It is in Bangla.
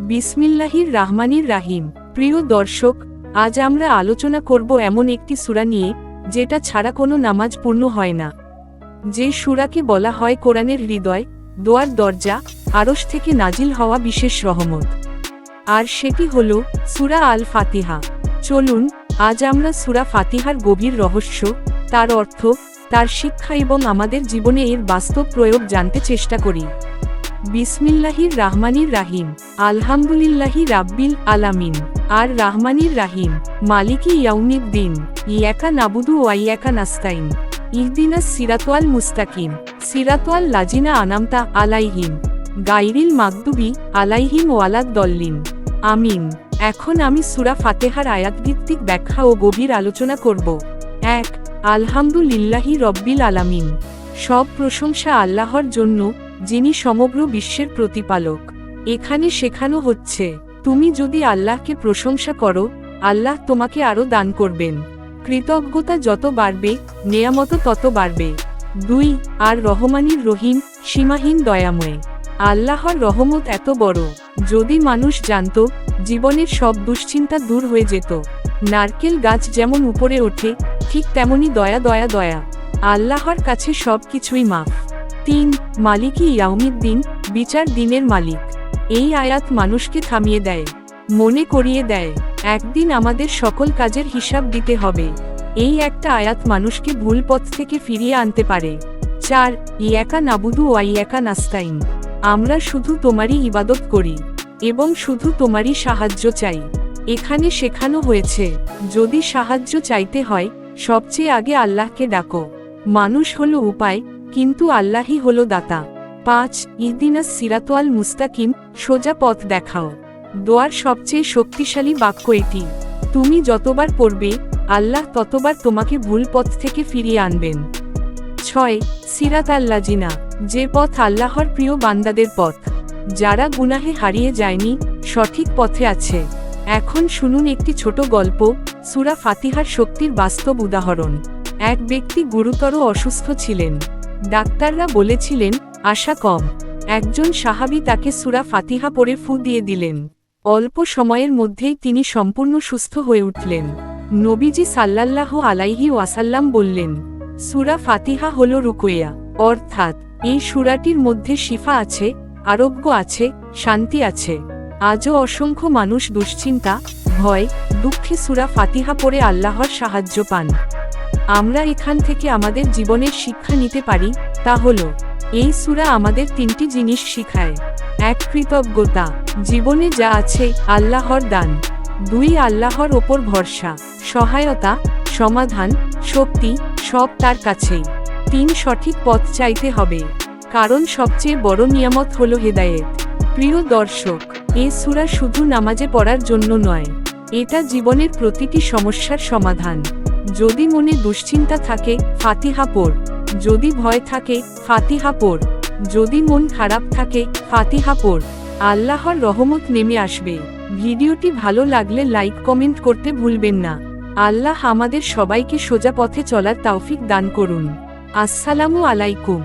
বিসমিল্লাহির রাহমানির রাহিম। প্রিয় দর্শক, আজ আমরা আলোচনা করব এমন একটি সুরা নিয়ে, যেটা ছাড়া কোনো নামাজ পূর্ণ হয় না। যে সুরাকে বলা হয় কোরআনের হৃদয়, দোয়ার দরজা, আরশ থেকে নাজিল হওয়া বিশেষ রহমত। আর সেটি হল সুরা আল ফাতিহা চলুন, আজ আমরা সুরা ফাতিহার গভীর রহস্য, তার অর্থ, তার শিক্ষা এবং আমাদের জীবনে এর বাস্তব প্রয়োগ জানতে চেষ্টা করি। বিসমিল্লাহির রাহমানির রাহিম। আলহামদুলিল্লাহি রাব্বিল আলামিন। আর রাহমানির রাহিম। মালিকি দিন ইয়াকা নাবুদু ওয়াইয়াকা নাস্তাইন ইহদিনাস সিরাতওয়াল মুস্তাকিম। সিরাতওয়াল লাজিনা আনামতা আলাইহিম। গাইরিল মাকদুবি আলাইহিম ওয়ালাদ দল্লিন। আমিন। এখন আমি সুরা ফাতেহার আয়াতভিত্তিক ব্যাখ্যা ও গভীর আলোচনা করব। এক, আলহামদুলিল্লাহি রব্বিল আলামিন। সব প্রশংসা আল্লাহর জন্য যিনি সমগ্র বিশ্বের প্রতিপালক। এখানে শেখানো হচ্ছে, তুমি যদি আল্লাহকে প্রশংসা করো, আল্লাহ তোমাকে আরও দান করবেন। কৃতজ্ঞতা যত বাড়বে, নেয়ামত তত বাড়বে। দুই, আর রহমানির রহিম, সীমাহীন দয়াময়। আল্লাহর রহমত এত বড়, যদি মানুষ জানত, জীবনের সব দুশ্চিন্তা দূর হয়ে যেত। নারকেল গাছ যেমন উপরে ওঠে, ঠিক তেমনি দয়া দয়া দয়া। আল্লাহর কাছে সব কিছুই মাফ। তিন, মালিকই ইয়াউমিদ্দিন, বিচার দিনের মালিক। এই আয়াত মানুষকে থামিয়ে দেয়, মনে করিয়ে দেয়, একদিন আমাদের সকল কাজের হিসাব দিতে হবে। এই একটা আয়াত মানুষকে ভুল পথ থেকে ফিরিয়ে আনতে পারে। চার, ইয়াকা নাবুদু ওয়াই একা নাস্তাইন আমরা শুধু তোমারই ইবাদত করি, এবং শুধু তোমারই সাহায্য চাই। এখানে শেখানো হয়েছে, যদি সাহায্য চাইতে হয়, সবচেয়ে আগে আল্লাহকে ডাকো। মানুষ হলো উপায় কিন্তু আল্লাহই হল দাতা। পাঁচ ইদিনাস সিরাতোয়াল মুস্তাকিম, সোজা পথ দেখাও। দোয়ার সবচেয়ে শক্তিশালী বাক্য এটি। তুমি যতবার পড়বে, আল্লাহ ততবার তোমাকে ভুল পথ থেকে ফিরিয়ে আনবেন। ছয়, সিরাত আল্লাজিনা যে পথ আল্লাহর প্রিয় বান্দাদের পথ। যারা গুনাহে হারিয়ে যায়নি, সঠিক পথে আছে। এখন শুনুন একটি ছোট গল্প, সুরা ফাতিহার শক্তির বাস্তব উদাহরণ। এক ব্যক্তি গুরুতর অসুস্থ ছিলেন। ডাক্তাররা বলেছিলেন, আশা কম। একজন সাহাবী তাকে সুরা ফাতিহা পরে ফু দিয়ে দিলেন। অল্প সময়ের মধ্যেই তিনি সম্পূর্ণ সুস্থ হয়ে উঠলেন। নবীজি সাল্লাল্লাহ আলাইহি ওয়াসাল্লাম বললেন, সুরা ফাতিহা হল রুকোয়া অর্থাৎ, এই সুরাটির মধ্যে শিফা আছে, আরোগ্য আছে, শান্তি আছে। আজও অসংখ্য মানুষ দুশ্চিন্তা, ভয়, দুঃখে সুরা ফাতিহা পরে আল্লাহর সাহায্য পান। আমরা এখান থেকে আমাদের জীবনের শিক্ষা নিতে পারি, তা হল, এই সুরা আমাদের তিনটি জিনিস শিখায়। এক, কৃতজ্ঞতা, জীবনে যা আছে, আল্লাহর দান। দুই, আল্লাহর ওপর ভরসা, সহায়তা, সমাধান, শক্তি, সব তার কাছেই। তিন, সঠিক পথ চাইতে হবে। কারণ সবচেয়ে বড় নিয়ামত হল হেদায়েত। প্রিয় দর্শক এ সুরা শুধু নামাজে পড়ার জন্য নয়, এটা জীবনের প্রতিটি সমস্যার সমাধান। যদি মনে দুশ্চিন্তা থাকে, ফাতিহা পড়। যদি ভয় থাকে, ফাতিহা পড়। যদি মন খারাপ থাকে, ফাতিহা পড়। আল্লাহর রহমত নেমে আসবে। ভিডিওটি ভালো লাগলে লাইক, কমেন্ট করতে ভুলবেন না। আল্লাহ আমাদের সবাইকে সোজা পথে চলার তাওফিক দান করুন। আসসালামু আলাইকুম।